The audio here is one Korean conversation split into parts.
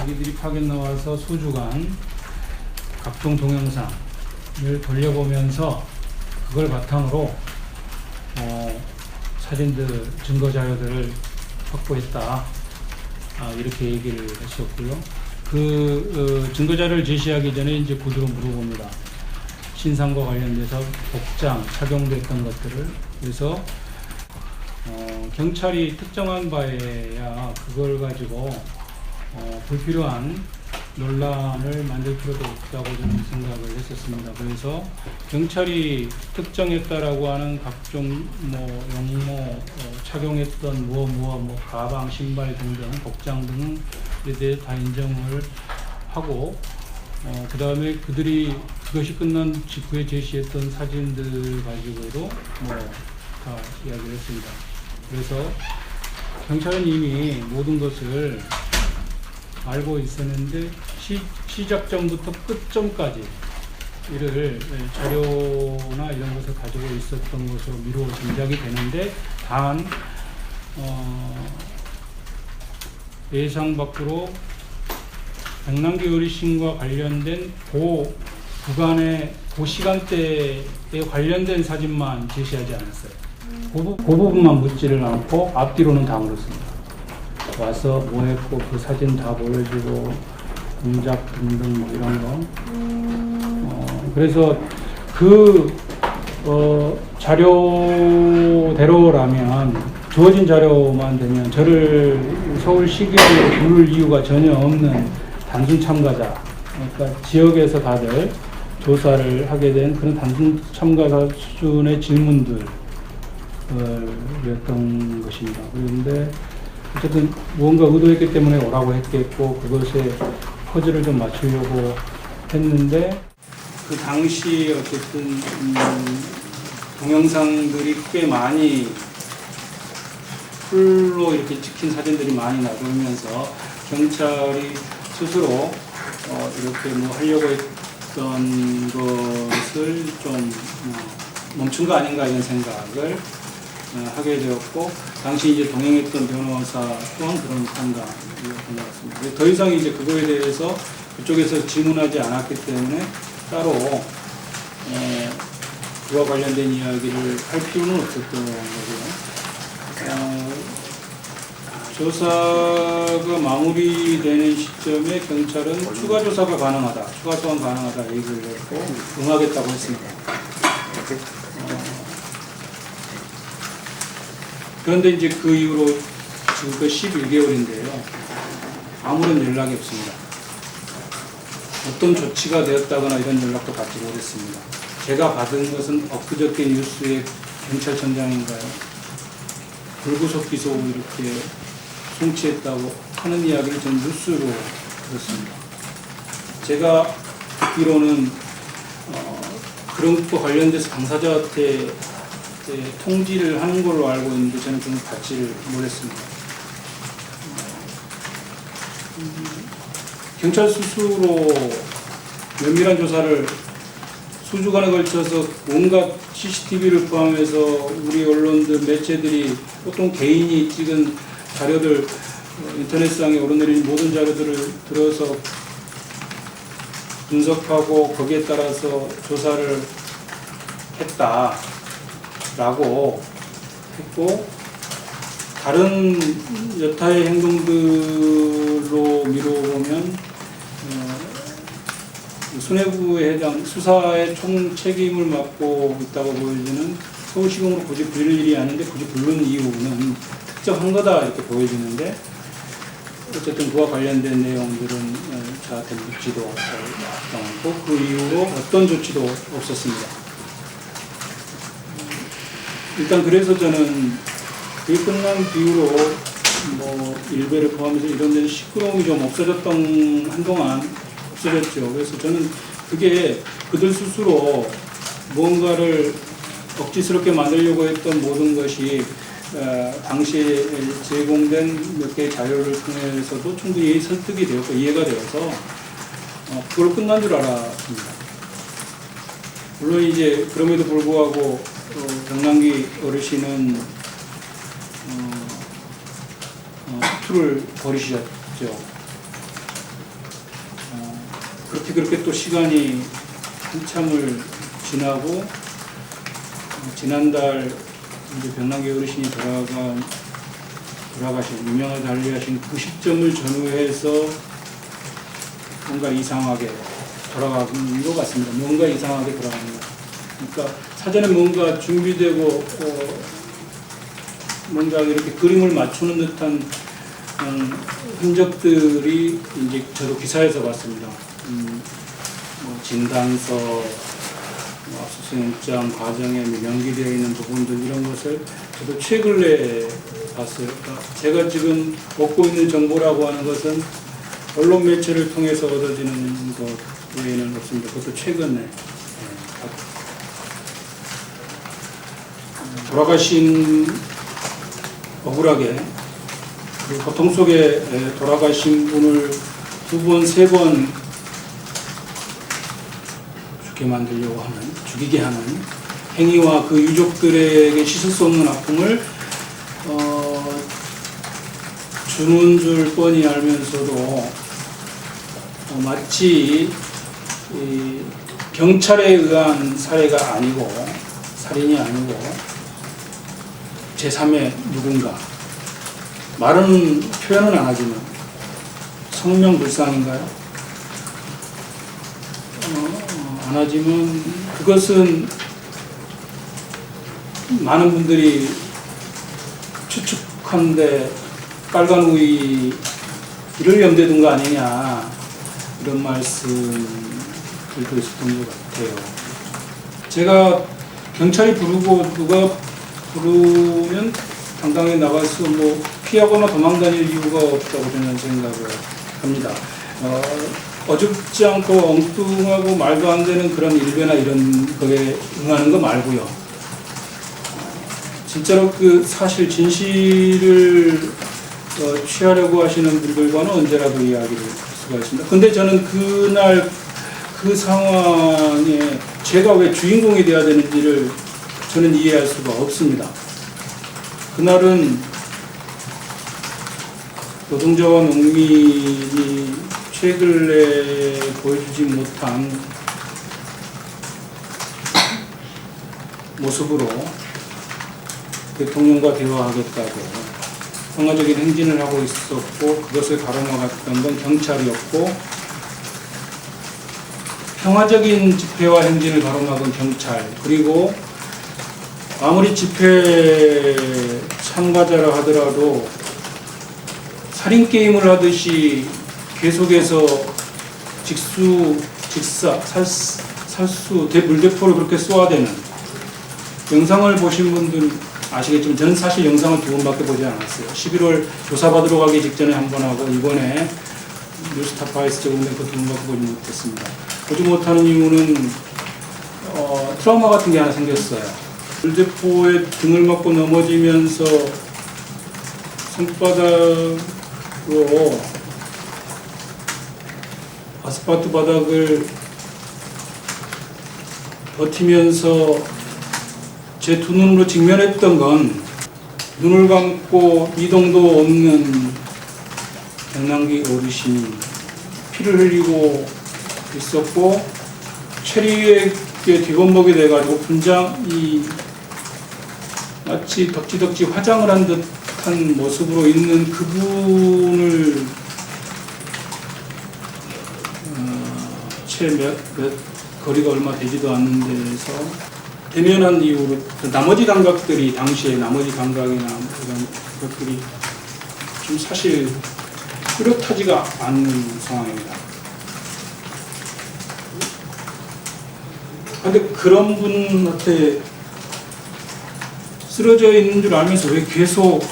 자기들이 파견 나와서 수주간 각종 동영상을 돌려보면서 그걸 바탕으로 어, 사진들 증거 자료들을 확보했다 아, 이렇게 얘기를 했었고요. 그 어, 증거 자료를 제시하기 전에 이제 구두로 물어봅니다. 신상과 관련돼서 복장 착용됐던 것들을 그래서 어, 경찰이 특정한 바에야 그걸 가지고 어, 불필요한 논란을 만들 필요도 없다고 저는 생각을 했었습니다. 그래서 경찰이 특정했다라고 하는 각종 뭐 용모 어, 착용했던 무엇 무엇 뭐 가방, 신발 등등 복장 등에 대해 다 인정을 하고 어, 그 다음에 그들이 그것이 끝난 직후에 제시했던 사진들 가지고도 뭐다 이야기를 했습니다. 그래서 경찰은 이미 모든 것을 알고 있었는데 시, 시작점부터 끝점까지 이를 예, 자료나 이런 것을 가지고 있었던 것으로 미루어 짐작이 되는데 단 어, 예상 밖으로 백남기 어르신과 관련된 그 구간의 그 시간대에 관련된 사진만 제시하지 않았어요. 그, 부- 그 부분만 묻지를 않고 앞뒤로는 다 물었습니다. 와서 뭐 했고 그 사진 다 보여주고 동작 등등 뭐 이런 거. 어, 그래서 그 어, 자료대로라면 주어진 자료만 되면 저를 서울시경에 부를 이유가 전혀 없는 단순 참가자 그러니까 지역에서 다들 조사를 하게 된 그런 단순 참가자 수준의 질문들 어, 였던 것입니다. 그런데 어쨌든 무언가 의도했기 때문에 오라고 했겠고 그것에 퍼즐을 좀 맞추려고 했는데 그 당시 어쨌든 음, 동영상들이 꽤 많이 풀로 이렇게 찍힌 사진들이 많이 나오면서 경찰이 스스로 어, 이렇게 뭐 하려고 했던 것을 좀 어, 멈춘 거 아닌가 이런 생각을 어, 하게 되었고 당시 이제 동행했던 변호사 또한 그런 판단이었던 것 같습니다. 더 이상 이제 그거에 대해서 그쪽에서 질문하지 않았기 때문에 따로 어, 그와 관련된 이야기를 할 필요는 없었던 거고요. 어, 조사가 마무리되는 시점에 경찰은 추가 조사가 가능하다, 추가 소환 가능하다 얘기를 했고 응하겠다고 했습니다. 어, 그런데 이제 그 이후로 지금껏 11개월인데요. 아무런 연락이 없습니다. 어떤 조치가 되었다거나 이런 연락도 받지 못했습니다. 제가 받은 것은 엊그저께 뉴스에 경찰청장인가요? 불구속 기소 이렇게 송치했다고 하는 이야기를 전 뉴스로 들었습니다. 제가 듣기로는 어, 그런 것과 관련돼서 당사자한테 예, 통지를 하는 걸로 알고 있는데 저는 그건 받지를 못했습니다. 음, 경찰 스스로 면밀한 조사를 수주간에 걸쳐서 온갖 CCTV를 포함해서 우리 언론들 매체들이 보통 개인이 찍은 자료들 어, 인터넷상에 오르내린 모든 자료들을 들어서 분석하고 거기에 따라서 조사를 했다 라고 했고 다른 여타의 행동들로 미뤄보면 어, 수뇌부에 해당 수사의 총 책임을 맡고 있다고 보여지는 서울시경으로 굳이 부를 일이 아닌데 굳이 부른 이유는 특정한 거다 이렇게 보여지는데 어쨌든 그와 관련된 내용들은 어, 저한테 묻지도 않고 그 이후로 어떤 조치도 없었습니다. 일단 그래서 저는 그게 끝난 뒤로 뭐 일베를 포함해서 이런 데는 시끄러움이 좀 없어졌던 한동안 없어졌죠. 그래서 저는 그게 그들 스스로 무언가를 억지스럽게 만들려고 했던 모든 것이 어, 당시에 제공된 몇 개의 자료를 통해서도 충분히 설득이 되었고 이해가 되어서 어, 그걸로 끝난 줄 알았습니다. 물론 이제 그럼에도 불구하고 어, 병남기 어르신은 어, 어, 수투를 벌이셨죠. 어떻게 그렇게 또 시간이 한참을 지나고 어, 지난달 이제 병나기 어르신이 돌아가 돌아가신 유명하게 달리하신 그 시점을 전후해서 뭔가 이상하게 돌아가는 것 같습니다. 뭔가 이상하게 돌아가는 것. 그러니까 사전에 뭔가 준비되고 어, 뭔가 이렇게 그림을 맞추는 듯한 음, 흔적들이 이제 저도 기사에서 봤습니다. 음, 뭐 진단서, 뭐 압수수색장 과정에 명기되어 있는 부분들 이런 것을 저도 최근에 봤어요. 그러니까 제가 지금 얻고 있는 정보라고 하는 것은 언론 매체를 통해서 얻어지는 것 외에는 없습니다. 그것도 최근에 예, 봤- 돌아가신 억울하게 그 고통 속에 에, 돌아가신 분을 두 번, 세 번 죽게 만들려고 하는, 죽이게 하는 행위와 그 유족들에게 씻을 수 없는 아픔을 어, 주는 줄 뻔히 알면서도 어, 마치 이 경찰에 의한 살해가 아니고 살인이 아니고 제3의 누군가 말은 표현은 안 하지만 성명불상인가요? 어, 어, 안 하지만 그것은 많은 분들이 추측한데 빨간 우이 이를 염두에 둔 거 아니냐 이런 말씀들도 있었던 것 같아요. 제가 경찰이 부르고 누가 부르면 당당히 나가서 뭐 피하거나 도망다닐 이유가 없다고 저는 생각을 합니다. 어, 어줍지 않고 엉뚱하고 말도 안 되는 그런 일배나 이런 거에 응하는 거 말고요. 진짜로 그 사실 진실을 어, 취하려고 하시는 분들과는 언제라도 이야기를 할 수가 있습니다. 근데 저는 그날 그 상황에 제가 왜 주인공이 돼야 되는지를 저는 이해할 수가 없습니다. 그날은 노동자와 농민이 최근에 보여주지 못한 모습으로 대통령과 대화하겠다고 평화적인 행진을 하고 있었고 그것을 가로막았던 건 경찰이었고 평화적인 집회와 행진을 가로막은 경찰 그리고 아무리 집회 참가자라 하더라도 살인 게임을 하듯이 계속해서 직수 직사 살수, 살수 대- 물대포를 그렇게 쏘아대는 영상을 보신 분들 아시겠지만 저는 사실 영상을 두 번밖에 보지 않았어요. 11월 조사받으러 가기 직전에 한 번 하고 이번에 뉴스타파에서 제공된 그두 번밖에 보지 못했습니다. 보지 못하는 이유는 어, 트라우마 같은 게 하나 생겼어요. 물대포에 등을 맞고 넘어지면서 손바닥으로 아스팔트 바닥을 버티면서 제 두 눈으로 직면했던 건 눈을 감고 이동도 없는 병남기 어르신이 피를 흘리고 있었고 체리에 뒤범벅이 돼가지고 분장이 마치 덕지덕지 화장을 한 듯한 모습으로 있는 그분을 어, 채몇 몇 거리가 얼마 되지도 않는 데서 대면한 이후로 그 나머지 감각들이 당시에 나머지 감각이나 이런 것들이 좀 사실 뚜렷하지가 않는 상황입니다. 근데 그런 분한테 쓰러져 있는 줄 알면서 왜 계속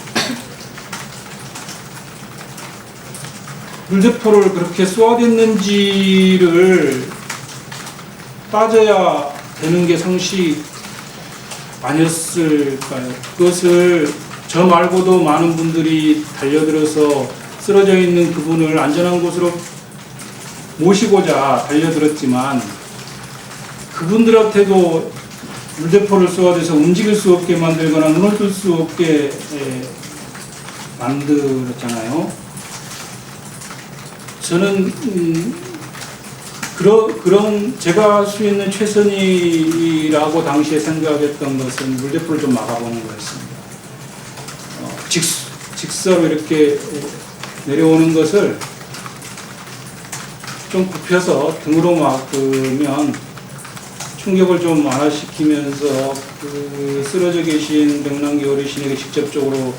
물대포를 그렇게 쏘아댔는지를 따져야 되는 게 상식 아니었을까요? 그것을 저 말고도 많은 분들이 달려들어서 쓰러져 있는 그분을 안전한 곳으로 모시고자 달려들었지만 그분들한테도 물대포를 쏘아대서 움직일 수 없게 만들거나 뜰수 없게 예, 만들었잖아요. 저는 음, 그런 그런 제가 할수 있는 최선이라고 당시에 생각했던 것은 물대포를 좀 막아보는 거였습니다. 어, 직 직사로 이렇게 내려오는 것을 좀 굽혀서 등으로 막으면 충격을 좀 완화시키면서 그 쓰러져 계신 병난기 어르신에게 직접적으로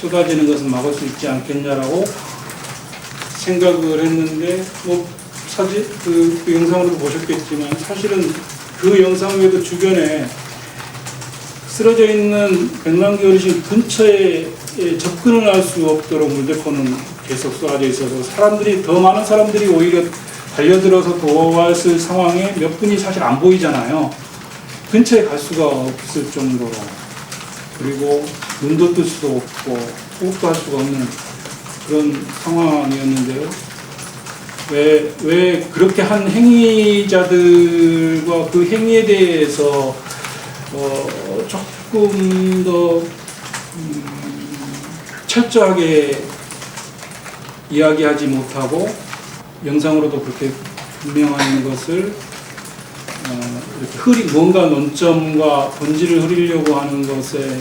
쏟아지는 것은 막을 수 있지 않겠냐라고 생각을 했는데 뭐 사진 그, 그 영상으로 보셨겠지만 사실은 그 영상 외에도 주변에 쓰러져 있는 백만기 어르신 근처에 예, 접근을 할 수 없도록 물대포는 계속 쏘아져 있어서 사람들이 더 많은 사람들이 오히려 달려들어서 도왔을 상황에 몇 분이 사실 안 보이잖아요. 근처에 갈 수가 없을 정도로 그리고 눈도 뜰 수도 없고 호흡도 할 수가 없는 그런 상황이었는데요. 왜, 왜 그렇게 한 행위자들과 그 행위에 대해서 어, 조금 더 음, 철저하게 이야기하지 못하고 영상으로도 그렇게 분명한 것을 어, 이렇게 흐리 뭔가 논점과 본질을 흐리려고 하는 것에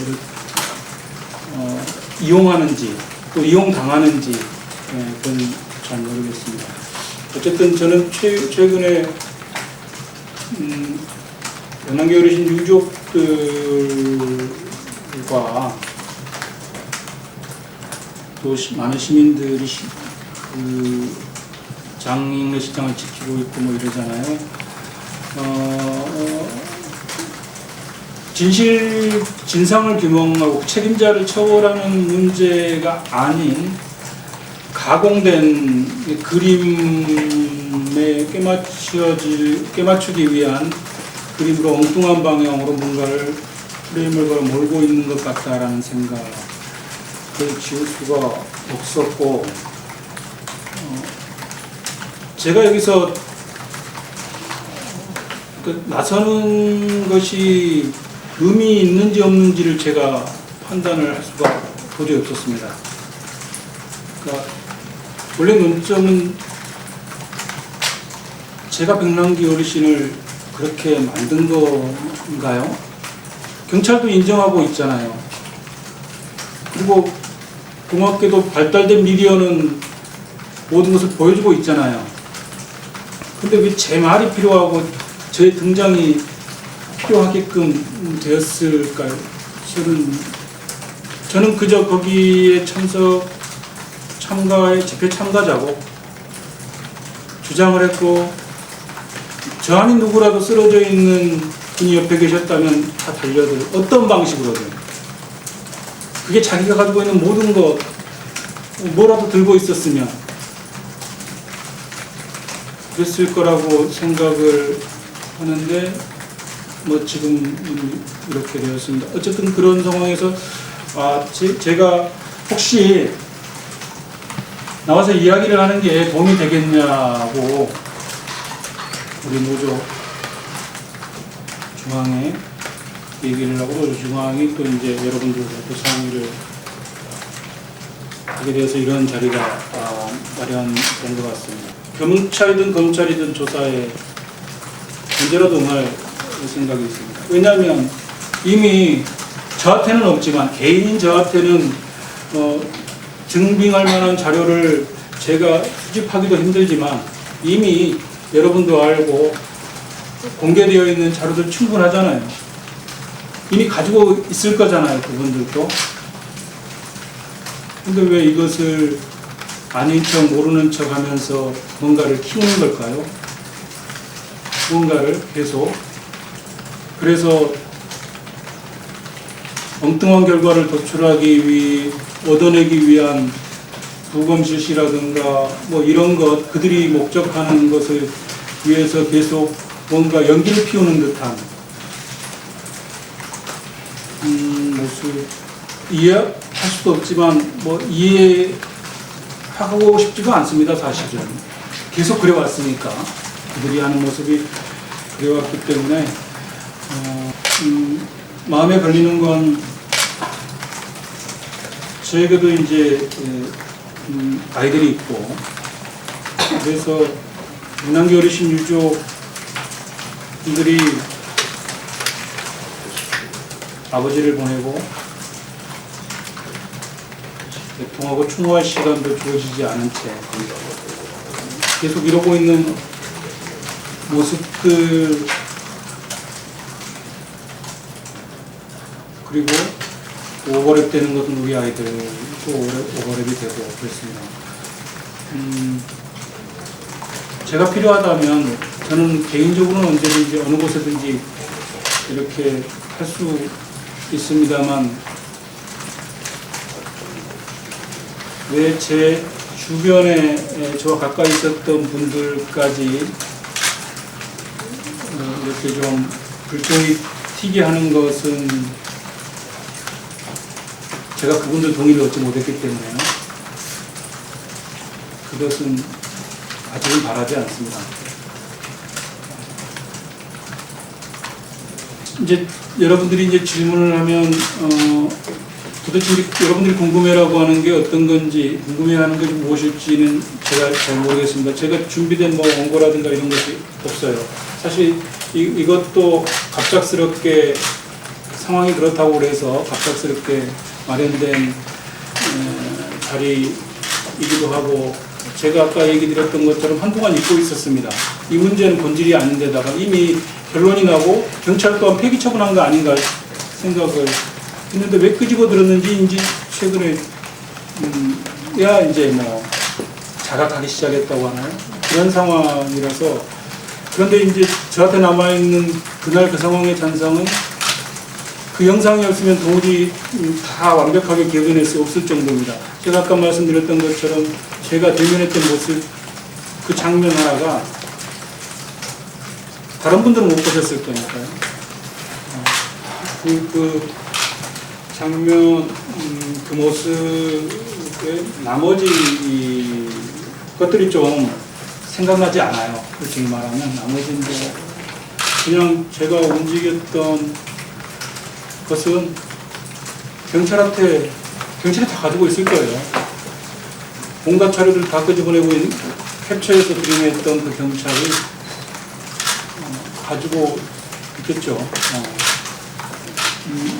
어, 이용하는지 또 이용 당하는지 예, 그건 잘 모르겠습니다. 어쨌든 저는 최, 최근에 음, 연한계 어르신 유족들과 또 시- 많은 시민들이 시, 그 장인의 시장을 지키고 있고 뭐 이러잖아요. 어, 진실 진상을 규명하고 책임자를 처벌하는 문제가 아닌 가공된 이 그림에 깨맞춰지 깨맞추기 위한 그림으로 엉뚱한 방향으로 뭔가를 프레임을 걸어 몰고 있는 것 같다라는 생각을 지울 수가 없었고 어, 제가 여기서 그 나서는 것이 의미 있는지 없는지를 제가 판단을 할 수가 도저히 없었습니다. 그러니까 원래 논점은 제가 백남기 어르신을 그렇게 만든 건가요? 경찰도 인정하고 있잖아요. 그리고 고맙게도 발달된 미디어는 모든 것을 보여주고 있잖아요. 근데 왜 제 말이 필요하고 제 등장이 필요하게끔 되었을까요? 저는 저는 그저 거기에 참석 참가에 집회 참가자고 주장을 했고 저 아닌 누구라도 쓰러져 있는 분이 옆에 계셨다면 다 달려들 어떤 방식으로든 그게 자기가 가지고 있는 모든 것 뭐라도 들고 있었으면 그랬을 거라고 생각을 하는데 뭐 지금 이렇게 되었습니다. 어쨌든 그런 상황에서 아 제, 제가 혹시 나와서 이야기를 하는 게 도움이 되겠냐고 우리 노조 중앙에 얘기를 하고 중앙이 또 이제 여러분들과 상의를 하게 돼서 이런 자리가 아, 마련된 것 같습니다. 경찰이든 검찰이든 조사에 언제라도 응할 생각이 있습니다. 왜냐하면 이미 저한테는 없지만 개인인 저한테는 어, 증빙할 만한 자료를 제가 수집하기도 힘들지만 이미 여러분도 알고 공개되어 있는 자료들 충분하잖아요. 이미 가지고 있을 거잖아요, 그분들도. 근데 왜 이것을 아닌 척 모르는 척 하면서 뭔가를 키우는 걸까요? 뭔가를 계속. 그래서 엉뚱한 결과를 도출하기 위, 얻어내기 위한 부검 실시라든가 뭐 이런 것, 그들이 목적하는 것을 위해서 계속 뭔가 연기를 피우는 듯한 음, 모습 이해할 수도 없지만 뭐 이해 하고 싶지도 않습니다 사실은. 계속 그래왔으니까. 그들이 하는 모습이 그래왔기 때문에 어, 음, 마음에 걸리는 건 저에게도 이제 예, 음, 아이들이 있고. 그래서 윤남기 어르신 유족 분들이 아버지를 보내고 대통하고 추모할 시간도 주어지지 않은 채 계속 이러고 있는 모습들 그리고 오버랩 되는 것은 우리 아이들도 오버랩, 오버랩이 되고 그렇습니다. 음, 제가 필요하다면 저는 개인적으로는 언제든지 어느 곳에든지 이렇게 할 수 있습니다만 왜 제 주변에 에, 저와 가까이 있었던 분들까지 어, 이렇게 좀 불똥이 튀게 하는 것은 제가 그분들 동의를 얻지 못했기 때문에 그것은 아직은 바라지 않습니다. 이제 여러분들이 이제 질문을 하면 어, 도대체 여러분들이 궁금해라고 하는 게 어떤 건지 궁금해하는 것이 무엇일지는 제가 잘 모르겠습니다. 제가 준비된 뭐 원고라든가 이런 것이 없어요. 사실 이, 이것도 갑작스럽게 상황이 그렇다고 그래서 갑작스럽게 마련된 에, 자리이기도 하고 제가 아까 얘기 드렸던 것처럼 한동안 잊고 있었습니다. 이 문제는 본질이 아닌데다가 이미 결론이 나고 경찰 또한 폐기 처분한 거 아닌가 생각을 했는데 왜 끄집어 들었는지 이제 최근에 음, 야 이제 뭐 자각하기 시작했다고 하나요? 그런 상황이라서 그런데 이제 저한테 남아 있는 그날 그 상황의 잔상은 그 영상이 없으면 도무지 음, 다 완벽하게 기억해낼 수 없을 정도입니다. 제가 아까 말씀드렸던 것처럼 제가 대면했던 모습 그 장면 하나가 다른 분들은 못 보셨을 거니까요. 어, 그, 그 장면, 음, 그 모습의 나머지 이 것들이 좀 생각나지 않아요. 솔직히 말하면 나머지는 뭐 그냥 제가 움직였던 것은 경찰한테 경찰이 다 가지고 있을 거예요. 온갖 자료들 다 끄집어내고 있는 캡처해서 드림했던 그 경찰이 어, 가지고 있겠죠. 어.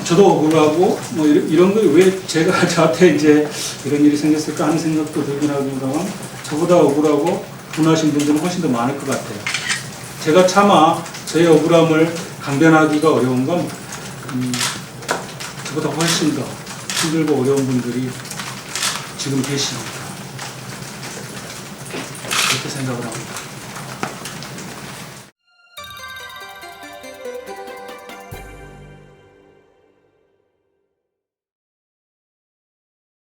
음, 저도 억울하고 뭐 이런, 이런 거왜 제가 저한테 이제 이런 일이 생겼을까 하는 생각도 들긴 합니다만 저보다 억울하고 분하신 분들은 훨씬 더 많을 것 같아요. 제가 차마 저의 억울함을 강변하기가 어려운 건 음, 저보다 훨씬 더 힘들고 어려운 분들이 지금 계시니까 그렇게 생각을 합니다.